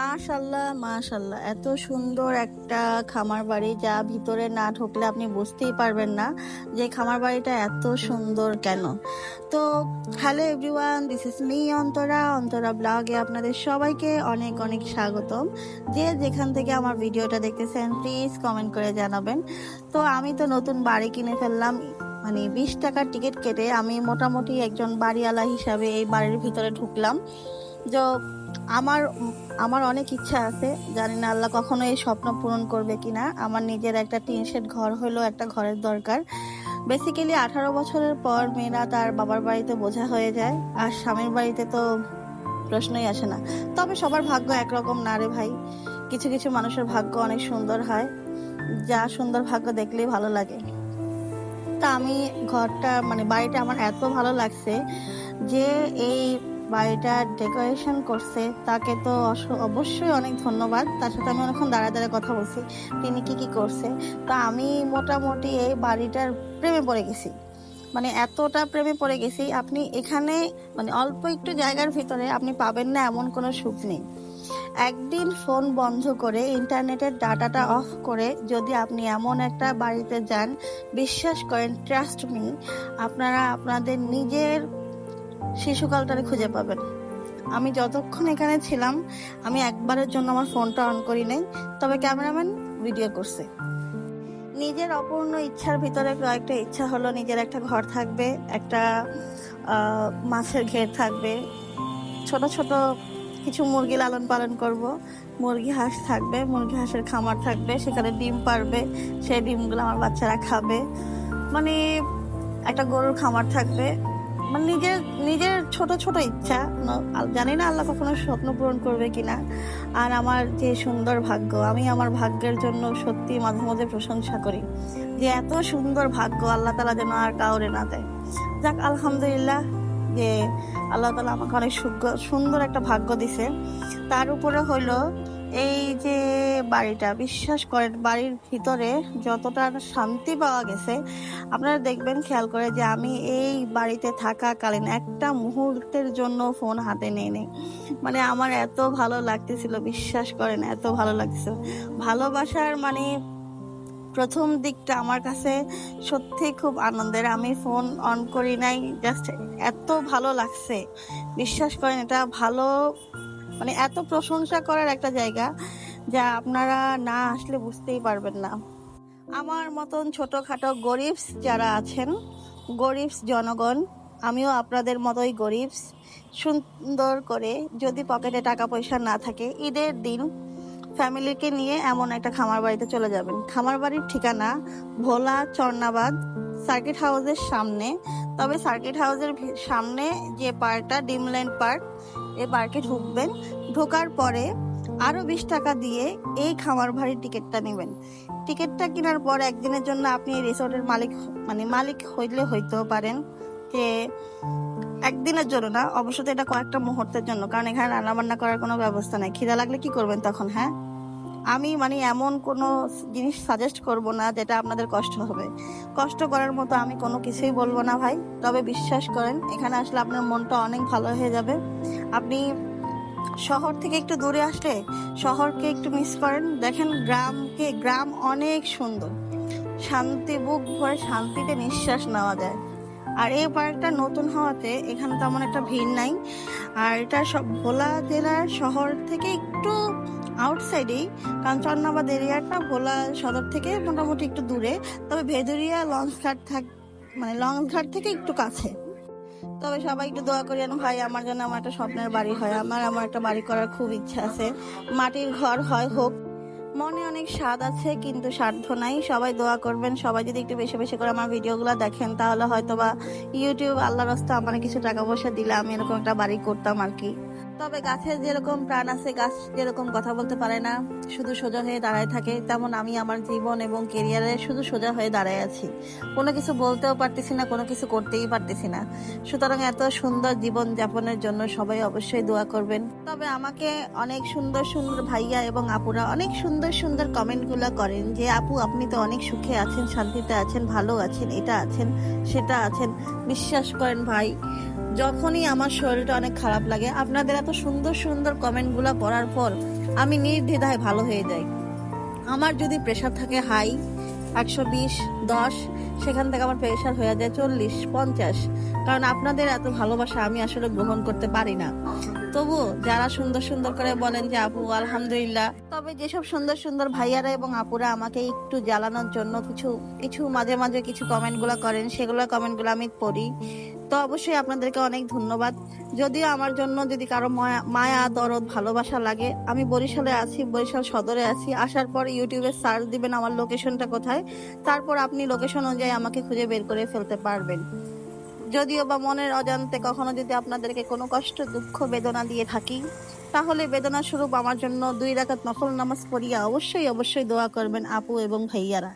মাশাল্লাহ মাশাল্লাহ এত সুন্দর একটা খামার বাড়ি যা ভিতরে না ঢুকলে আপনি বুঝতেই পারবেন না যে খামার বাড়িটা এত সুন্দর কেন। তো hello everyone, this is me Antara Antara ব্লগে আপনাদের সবাইকে অনেক অনেক স্বাগতম। যে যেখান থেকে আমার ভিডিওটা দেখতেছেন প্লিজ কমেন্ট করে জানাবেন। তো আমি তো নতুন বাড়ি কিনে ফেললাম মানে বিশ টাকার টিকিট কেটে আমি মোটামুটি একজন বাড়িওয়ালা হিসাবে এই বাড়ির ভিতরে ঢুকলাম। তো আমার আমার অনেক ইচ্ছা আছে, জানি না আল্লাহ কখনো এই স্বপ্ন পূরণ করবে কিনা। আমার নিজের একটা টিন শেড ঘর হলো একটা ঘরের দরকার। বেসিক্যালি আঠারো বছরের পর মেয়েরা তার বাবার বাড়িতে বোঝা হয়ে যায়, আর স্বামীর বাড়িতে তো প্রশ্নই আসে না। তবে সবার ভাগ্য একরকম না রে ভাই। কিছু কিছু মানুষের ভাগ্য অনেক সুন্দর হয়। যা সুন্দর ভাগ্য দেখলেই ভালো লাগে। তা আমি ঘরটা মানে বাড়িটা আমার এত ভালো লাগছে যে এই বাড়িটা ডেকোরেশন করছে, তাকে তো অবশ্যই অনেক ধন্যবাদ। তার সাথে আমি অনেকক্ষণ দাঁড়া দাঁড়া কথা বলছি, তিনি কি কি করছে। তা আমি মোটামুটি এই বাড়িটার প্রেমে পড়ে গেছি। মানে এতটা প্রেমে পড়ে গেছি, আপনি এখানে মানে অল্প একটু জায়গার ভিতরে আপনি পাবেন না, এমন কোনো সুখ নেই। একদিন ফোন বন্ধ করে ইন্টারনেটের ডাটাটা অফ করে যদি আপনি এমন একটা বাড়িতে যান, বিশ্বাস করেন, ট্রাস্ট মি, আপনারা আপনাদের নিজের শিশুকালটারে খুঁজে পাবেন আমি যতক্ষণ এখানে ছিলাম, আমি একবারের জন্য আমার ফোনটা অন করি নাই, তবে ক্যামেরাম্যান ভিডিও করছে। নিজের অপূর্ণ ইচ্ছার ভিতরে কয়েকটা ইচ্ছা হলো, নিজের একটা ঘর থাকবে, একটা মাছের ঘের থাকবে। ছোট ছোট কিছু মুরগি লালন পালন করব। মুরগি হাঁস থাকবে, মুরগি হাঁসের খামার থাকবে, সেখানে ডিম পারবে, সেই ডিমগুলো আমার বাচ্চারা খাবে। মানে একটা গরুর খামার থাকবে। মানে নিজের নিজের ছোট ছোট ইচ্ছা। জানি না আল্লাহ কখনো স্বপ্ন পূরণ করবে কিনা। আর আমার যে সুন্দর ভাগ্য, আমি আমার ভাগ্যের জন্য সত্যি মাঝে মাঝে প্রশংসা করি যে এত সুন্দর ভাগ্য আল্লাহ তালা যেন আর কাউরে না দেয়। যাক, আলহামদুলিল্লাহ যে আল্লাহ তালা আমাকে অনেক সুন্দর একটা ভাগ্য দিছে। তার উপরে হইল এই যে বাড়িটা, বিশ্বাস করেন, বাড়ির ভিতরে যতটা শান্তি পাওয়া গেছে, আপনারা দেখবেন, খেয়াল করে যে আমি এই বাড়িতে থাকাকালীন একটা মুহূর্তের জন্য ফোন হাতে নেই নেই মানে আমার এত ভালো লাগতেছিল, বিশ্বাস করেন, এত ভালো লাগতেছিল। ভালোবাসার মানে প্রথম দিকটা আমার কাছে সত্যি খুব আনন্দের। আমি ফোন অন করি নাই জাস্ট এত ভালো লাগছে। বিশ্বাস করেন, এটা ভালো মানে এত প্রশংসা করার একটা জায়গা যা আপনারা না আসলে বুঝতেই পারবেন না। আমার মতন ছোটোখাটো গরিবস যারা আছেন, গরিবস জনগণ, আমিও আপনাদের মতোই গরিবস, সুন্দর করে যদি পকেটে টাকা পয়সা না থাকে, ঈদের দিন ফ্যামিলিকে নিয়ে এমন একটা খামার বাড়িতে চলে যাবেন। খামার বাড়ির ঠিকানা ভোলা চর্নাবাদ সার্কিট হাউসের সামনে। তবে সার্কিট হাউসের সামনে যে পার্কটা, ডিমল্যান্ড পার্ক এই পার্কে ঢুকবেন। ঢোকার পরে আরও বিশ টাকা দিয়ে এই খামার বাড়ির টিকিটটা নেবেন। টিকিটটা কেনার পর একদিনের জন্য আপনি রিসোর্টের মালিক মানে মালিক হইলে হইতেও পারেন। যে একদিনের জন্য না অবশ্যই এটা কয়েকটা মুহূর্তের জন্য, কারণ এখানে রান্না বান্না করার কোনো ব্যবস্থা নাই। খিদা লাগলে কি করবেন তখন হ্যাঁ? আমি মানে এমন কোনো জিনিস সাজেস্ট করব না যেটা আপনাদের কষ্ট হবে। কষ্ট করার মতো আমি কোনো কিছুই বলব না ভাই। তবে বিশ্বাস করেন, এখানে আসলে আপনার মনটা অনেক ভালো হয়ে যাবে। আপনি শহর থেকে একটু দূরে আসলে শহরকে একটু মিস করেন। দেখেন গ্রামকে গ্রাম অনেক সুন্দর। শান্তি, বুক ভরে শান্তিতে নিঃশ্বাস নেওয়া যায়। আর এই পার্কটা নতুন হওয়াতে এখানে তেমন একটা ভিড় নাই। আর এটা সব ভোলা জেলার শহর থেকে একটু আউটসাইডেই, কারণ এরিয়াটা ভোলা সদর থেকে মোটামুটি একটু দূরে। তবে ভেদুরিয়া লঞ্চ ঘাট থাক মানে লঞ্চ ঘাট থেকে একটু কাছে। তবে সবাই একটু দোয়া করেন, ভাই, আমার জন্য আমার একটা স্বপ্নের বাড়ি হয়। আমার আমার একটা বাড়ি করার খুব ইচ্ছা আছে। মাটির ঘর হয় হোক। মনে অনেক স্বাদ আছে, কিন্তু সাধ্য নাই। সবাই দোয়া করবেন। সবাই যদি একটু বেশি বেশি করে আমার ভিডিওগুলো দেখেন, তাহলে হয়তো বা ইউটিউব আল্লাহ রাস্তা আমার কিছু টাকা পয়সা দিলে আমি এরকম একটা বাড়ি করতাম আর কি। তবে গাছের যেরকম প্রাণ আছে, গাছ যেরকম কথা বলতে পারে না, শুধু সোজা হয়ে দাঁড়ায় থাকে, তেমন আমি আমার জীবন এবং কেরিয়ারে শুধু সোজা হয়ে দাঁড়ায় আছি। কোনো কিছু বলতেও পারতেছি না, কোনো কিছু করতেই পারতেছি না। সুতরাং এত সুন্দর জীবন যাপনের জন্য সবাই অবশ্যই দোয়া করবেন। তবে আমাকে অনেক সুন্দর সুন্দর ভাইয়া এবং আপুরা অনেক সুন্দর সুন্দর কমেন্টগুলো করেন যে, আপু, আপনি তো অনেক সুখে আছেন, শান্তিতে আছেন, ভালো আছেন, এটা আছেন, সেটা আছেন। বিশ্বাস করেন ভাই যখনই আমার শরীরটা অনেক খারাপ লাগে, আপনাদের এত সুন্দর সুন্দর কমেন্টগুলো পড়ার পর আমি নির্দ্বিধায় ভালো হয়ে যাই। আমার যদি প্রেশার থাকে হাই একশো বিশ, দশ, সেখান থেকে আমার প্রেশার হয়ে যায় চল্লিশ, পঞ্চাশ। কারণ আপনাদের এত ভালোবাসা আমি আসলে গ্রহণ করতে পারি না। তবু যারা সুন্দর সুন্দর করে বলেন যে, আপু, আলহামদুলিল্লাহ। তবে যেসব সুন্দর সুন্দর ভাইয়ারা এবং আপুরা আমাকে একটু জ্বালানোর জন্য কিছু কিছু মাঝে মাঝে কিছু কমেন্টগুলো করেন, সেগুলো কমেন্টগুলো আমি পড়ি। তো অবশ্যই আপনাদেরকে অনেক ধন্যবাদ। যদিও আমার জন্য যদি কারও মায়া- দরদ, ভালোবাসা লাগে, আমি বরিশালে আছি, বরিশাল সদরে আছি। আসার পর ইউটিউবে সার্চ দিবেন আমার লোকেশনটা কোথায়। তারপর আপনি লোকেশন অনুযায়ী আমাকে খুঁজে বের করে ফেলতে পারবেন। যদিও বা মনের অজান্তে কখনো যদি আপনাদেরকে কোনো কষ্ট, দুঃখ, বেদনা দিয়ে থাকি, তাহলে বেদনা স্বরূপ আমার জন্য দুই রাকাত নফল নামাজ পড়িয়া অবশ্যই অবশ্যই দোয়া করবেন আপু এবং ভাইয়ারা।